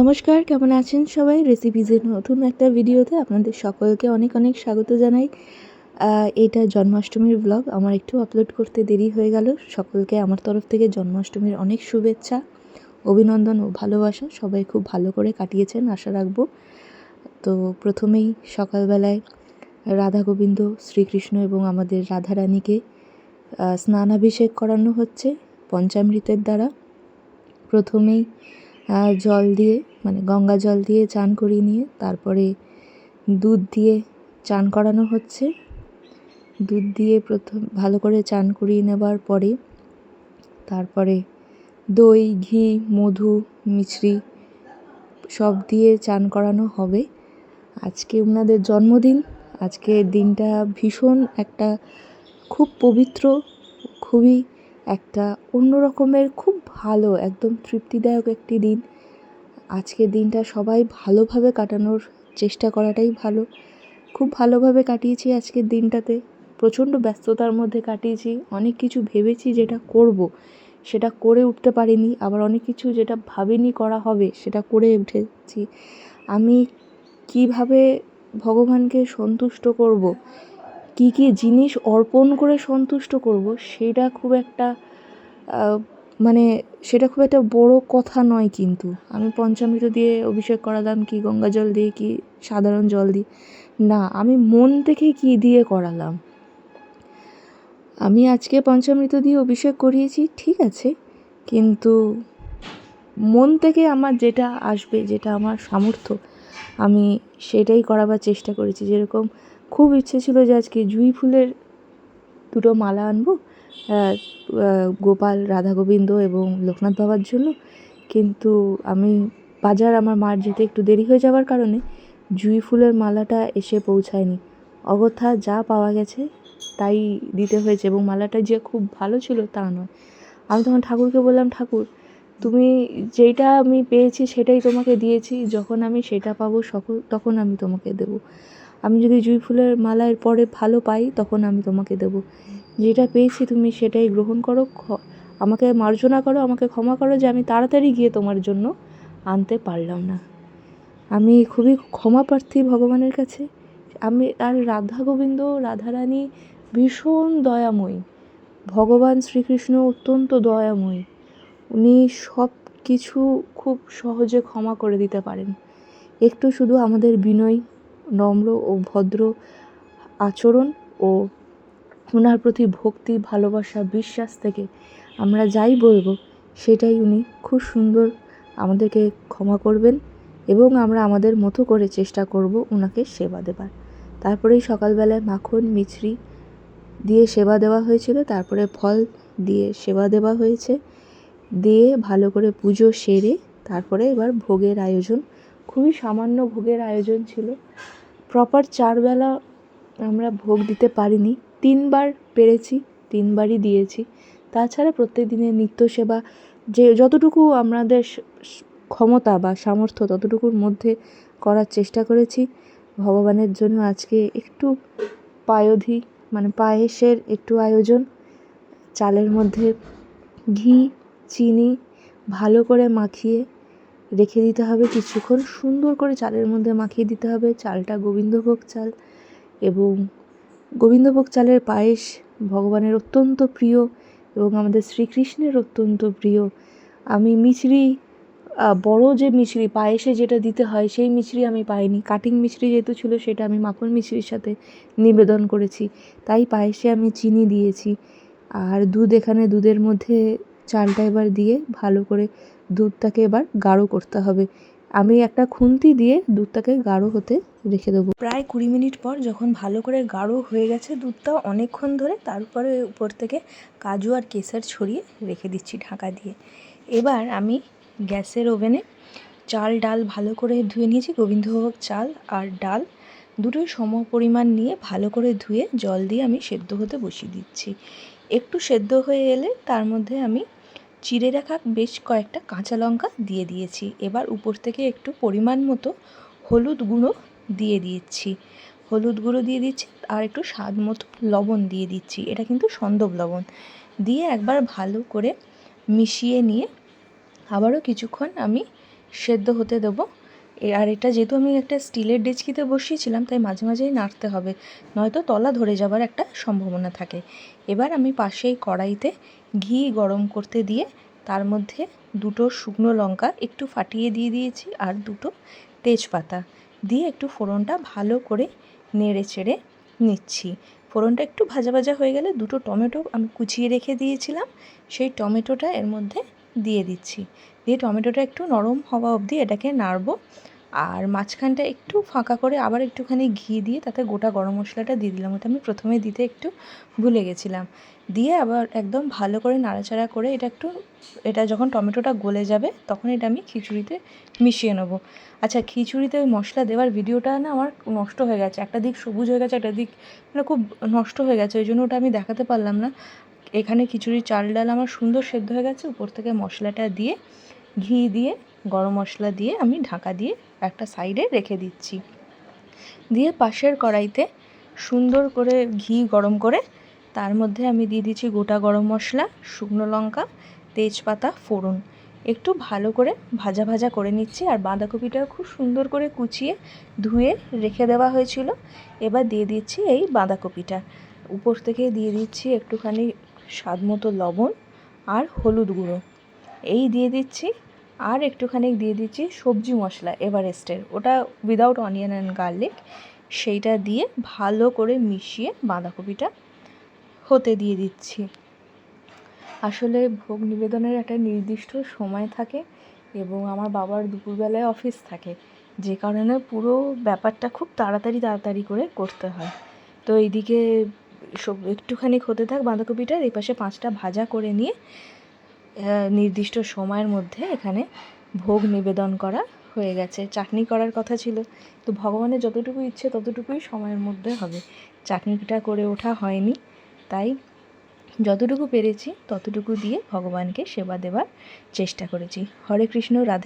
নমস্কার, কেমন আছেন সবাই? রেসিপিজের নতুন একটা ভিডিওতে আপনাদের সকলকে অনেক অনেক স্বাগত জানাই। এটা জন্মাষ্টমীর ব্লগ আমার একটু আপলোড করতে দেরি হয়ে গেল। সকলকে আমার তরফ থেকে জন্মাষ্টমীর অনেক শুভেচ্ছা, অভিনন্দন ও ভালোবাসা। সবাই খুব ভালো করে কাটিয়েছেন, আশা রাখব। তো প্রথমেই সকালবেলায় রাধা গোবিন্দ, শ্রীকৃষ্ণ এবং আমাদের রাধারানীকে স্নানাভিষেক করানো হচ্ছে পঞ্চামৃতের দ্বারা। প্রথমেই জল দিয়ে মানে গঙ্গা জল দিয়ে চান করিয়ে নিয়ে তারপরে দুধ দিয়ে চান করানো হচ্ছে। দুধ দিয়ে প্রথম, ভালো করে চান করিয়ে নেবার পরে তারপরে দই, ঘি, মধু, মিছরি সব দিয়ে চান করানো হবে। আজকে ওনাদের জন্মদিন। আজকে দিনটা ভীষণ একটা খুব পবিত্র, খুবই একটা অন্য রকমের, খুব ভালো, একদম তৃপ্তিদায়ক একটি দিন। আজকের দিনটা সবাই ভালোভাবে কাটানোর চেষ্টা করাটাই ভালো। খুব ভালোভাবে কাটিয়েছি আজকের দিনটাতে। প্রচণ্ড ব্যস্ততার মধ্যে কাটিয়েছি। অনেক কিছু ভেবেছি যেটা করব, সেটা করে উঠতে পারিনি। আবার অনেক কিছু যেটা ভাবিনি করা হবে, সেটা করে উঠেছি। আমি কীভাবে ভগবানকে সন্তুষ্ট করব? কি কি জিনিস অর্পণ করে সন্তুষ্ট করব? সেটা খুব একটা মানে সেটা খুব একটা বড় কথা নয় কিন্তু। আমি পঞ্চামৃত দিয়ে অভিষেক করালাম কি গঙ্গা জল দিয়ে কি সাধারণ জল দিয়ে না, আমি মন থেকে কি দিয়ে করালাম? আমি আজকে পঞ্চামৃত দিয়ে অভিষেক করিয়েছি, ঠিক আছে, কিন্তু মন থেকে আমার যেটা আসবে, যেটা আমার সামর্থ্য, আমি সেটাই করাবার চেষ্টা করেছি। যেরকম খুব ইচ্ছে ছিল যে আজকে জুঁই ফুলের দুটো মালা আনব গোপাল রাধা গোবিন্দ এবং লোকনাথ বাবার জন্য। কিন্তু আমি বাজার আমার মার যেতে একটু দেরি হয়ে যাওয়ার কারণে জুঁই ফুলের মালাটা এসে পৌঁছায়নি। অগথা যা পাওয়া গেছে তাই দিতে হয়েছে এবং মালাটা যে খুব ভালো ছিল তা নয়। আমি তখন ঠাকুরকে বললাম, ঠাকুর, তুমি যেটা আমি পেয়েছি সেটাই তোমাকে দিয়েছি, যখন আমি সেটা পাবো সকল, তখন আমি তোমাকে দেবো। আমি যদি জুঁই ফুলের মালা পরে ভালো পাই, তখন আমি তোমাকে দেবো। যেটা পেয়েছি তুমি সেটাই গ্রহণ করো আমাকে মার্জনা করো, আমাকে ক্ষমা করো যে আমি তাড়াতাড়ি গিয়ে তোমার জন্য আনতে পারলাম না। আমি খুবই ক্ষমা প্রার্থী ভগবানের কাছে। আমি আর রাধা গোবিন্দ রাধারানী ভীষণ দয়াময়ী। ভগবান শ্রীকৃষ্ণ অত্যন্ত দয়াময়ী। উনি সব কিছু খুব সহজে ক্ষমা করে দিতে পারেন। একটু শুধু আমাদের বিনয় নম্র ও ভদ্র আচরণ ও ওনার প্রতি ভক্তি, ভালোবাসা, বিশ্বাস থেকে আমরা যাই বলব, সেটাই উনি খুব সুন্দর আমাদেরকে ক্ষমা করবেন এবং আমরা আমাদের মতো করে চেষ্টা করব ওনাকে সেবা দেবার। তারপরেই সকালবেলায় মাখন, মিছরি দিয়ে সেবা দেওয়া হয়েছিল, তারপরে ফল দিয়ে সেবা দেওয়া হয়েছে, দিয়ে ভালো করে পুজো সেরে তারপরে এবার ভোগের আয়োজন খুবই সামান্য ভোগের আয়োজন ছিল। প্রপার চারবেলা আমরা ভোগ দিতে পারিনি। তিনবার পেরেছি, তিনবারই দিয়েছি। তাছাড়া প্রত্যেক দিনের নিত্য সেবা যে, যতটুকু আমাদের ক্ষমতা বা সামর্থ্য ততটুকুর মধ্যে করার চেষ্টা করেছি। ভগবানের জন্য আজকে একটু পায়োধি মানে পায়েসের একটু আয়োজন। চালের মধ্যে ঘি, চিনি ভালো করে মাখিয়ে রেখে দিতে হবে কিছুক্ষণ। সুন্দর করে চালের মধ্যে মাখিয়ে দিতে হবে। চালটা গোবিন্দভোগ চাল এবং গোবিন্দভোগ চালের পায়েস ভগবানের অত্যন্ত প্রিয় এবং আমাদের শ্রীকৃষ্ণের অত্যন্ত প্রিয়। আমি মিছরি বড় যে মিছরি, পায়েসে যেটা দিতে হয় সেই মিছরি আমি পাইনি। কাটিং মিছরি যেহেতু ছিল সেটা আমি মাখন মিছরির সাথে নিবেদন করেছি। তাই পায়েসে আমি চিনি দিয়েছি। আর দুধ এখানে দুধের মধ্যে চালটা এবার দিয়ে ভালো করে দুধটাকে এবার গাঢ় করতে হবে। আমি একটা খুন্তি দিয়ে দুধটাকে গাঢ় হতে রেখে দেবো। প্রায় কুড়ি মিনিট পর যখন ভালো করে গাঢ় হয়ে গেছে দুধটা অনেকক্ষণ ধরে তারপরে উপর থেকে কাজু আর কেসার ছড়িয়ে রেখে দিচ্ছি ঢাকা দিয়ে। এবার আমি গ্যাসের ওভেনে চাল, ডাল ভালো করে ধুয়ে নিয়েছি, গোবিন্দভোগ চাল আর ডাল দুটোই সম পরিমাণ নিয়ে ভালো করে ধুয়ে জল দিয়ে আমি সেদ্ধ হতে বসিয়ে দিচ্ছি। একটু সেদ্ধ হয়ে এলে তার মধ্যে আমি চিড়ে রাখা বেশ কয়েকটা কাঁচা লঙ্কা দিয়ে দিয়েছি। এবার উপর থেকে একটু পরিমাণ মতো হলুদ গুঁড়ো দিয়ে দিচ্ছি। হলুদ গুঁড়ো দিয়ে দিচ্ছি আর একটু স্বাদ মতো লবণ দিয়ে দিচ্ছি। এটা কিন্তু সন্দব লবণ। দিয়ে একবার ভালো করে মিশিয়ে নিয়ে আবারও কিছুক্ষণ আমি সেদ্ধ হতে দেবো। আর এটা যেহেতু আমি একটা স্টিলের ডেচকিতে বসিয়েছিলাম, তাই মাঝে মাঝেই নাড়তে হবে। নয়তো তলা ধরে যাবার একটা সম্ভাবনা থাকে। এবার আমি পাশেই কড়াইতে ঘি গরম করতে দিয়ে, তার মধ্যে দুটো শুকনো লঙ্কা একটু ফাটিয়ে দিয়ে দিয়েছি আর দুটো তেজপাতা দিয়ে একটু ফোড়নটা ভালো করে নেড়ে চেড়ে নিচ্ছি। ফোড়নটা একটু ভাজা ভাজা হয়ে গেলে দুটো টমেটো আমি কুচিয়ে রেখে দিয়েছিলাম। সেই টমেটোটা এর মধ্যে দিয়ে দিচ্ছি। দিয়ে টমেটোটা একটু নরম হওয়া অবধি এটাকে নাড়বো। আর মাঝখানটা একটু ফাঁকা করে আবার একটুখানি ঘি দিয়ে তাতে গোটা গরম মশলাটা দিয়ে দিলাম। ওটা আমি প্রথমে দিতে একটু ভুলে গেছিলাম। দিয়ে আবার একদম ভালো করে নাড়াচাড়া করে এটা একটু, এটা যখন টমেটোটা গলে যাবে তখন এটা আমি খিচুড়িতে মিশিয়ে নেব। আচ্ছা খিচুড়িতে ওই মশলা দেওয়ার ভিডিওটা না আমার নষ্ট হয়ে গেছে। একটা দিক সবুজ হয়ে গেছে, একটা দিক মানে খুব নষ্ট হয়ে গেছে। ওই জন্য ওটা আমি দেখাতে পারলাম না। এখানে খিচুড়ির চাল ডাল আমার সুন্দর সেদ্ধ হয়ে গেছে। উপর থেকে মশলাটা দিয়ে, ঘি দিয়ে, গরম মশলা দিয়ে আমি ঢাকা দিয়ে একটা সাইডে রেখে দিচ্ছি। দিয়ে পাশের কড়াইতে সুন্দর করে ঘি গরম করে, তার মধ্যে আমি দিয়ে দিচ্ছি গোটা গরম মশলা, শুকনো লঙ্কা, তেজপাতা, ফোড়ন। একটু ভালো করে ভাজা ভাজা করে নিচ্ছি আর বাঁধাকপিটা খুব সুন্দর করে কুচিয়ে ধুয়ে রেখে দেওয়া হয়েছিল। এবার দিয়ে দিচ্ছি এই বাঁধাকপিটা। উপর থেকে দিয়ে দিচ্ছি একটুখানি স্বাদ মতো লবণ আর হলুদ গুঁড়ো। এই দিয়ে দিচ্ছি, আর একটুখানি দিয়ে দিচ্ছি সবজি মশলা, এভারেস্টের। ওটা উইদাউট অনিয়ন অ্যান্ড গার্লিক সেইটা দিয়ে ভালো করে মিশিয়ে বাঁধাকপিটা হতে দিয়ে দিচ্ছি। আসলে ভোগ নিবেদনের একটা নির্দিষ্ট সময় থাকে এবং আমার বাবার দুপুরবেলায় অফিস থাকে, যে কারণে পুরো ব্যাপারটা খুব তাড়াতাড়ি তাড়াতাড়ি করে করতে হয়। তো এইদিকে সব একটুখানি হতে থাক, বাঁধাকপিটার এই পাশে পাঁচটা ভাজা করে নিয়ে নির্দিষ্ট সময়ের মধ্যে এখানে ভোগ নিবেদন করা হয়ে গেছে। চাটনি করার কথা ছিল। তো ভগবানের যতটুকু ইচ্ছে ততটুকুই সময়ের মধ্যে হবে। চাটনিটা করে ওঠা হয়নি। তাই যতটুকু পেরেছি ততটুকু দিয়ে ভগবানকে সেবা দেওয়ার চেষ্টা করেছি। হরে কৃষ্ণ, রাধে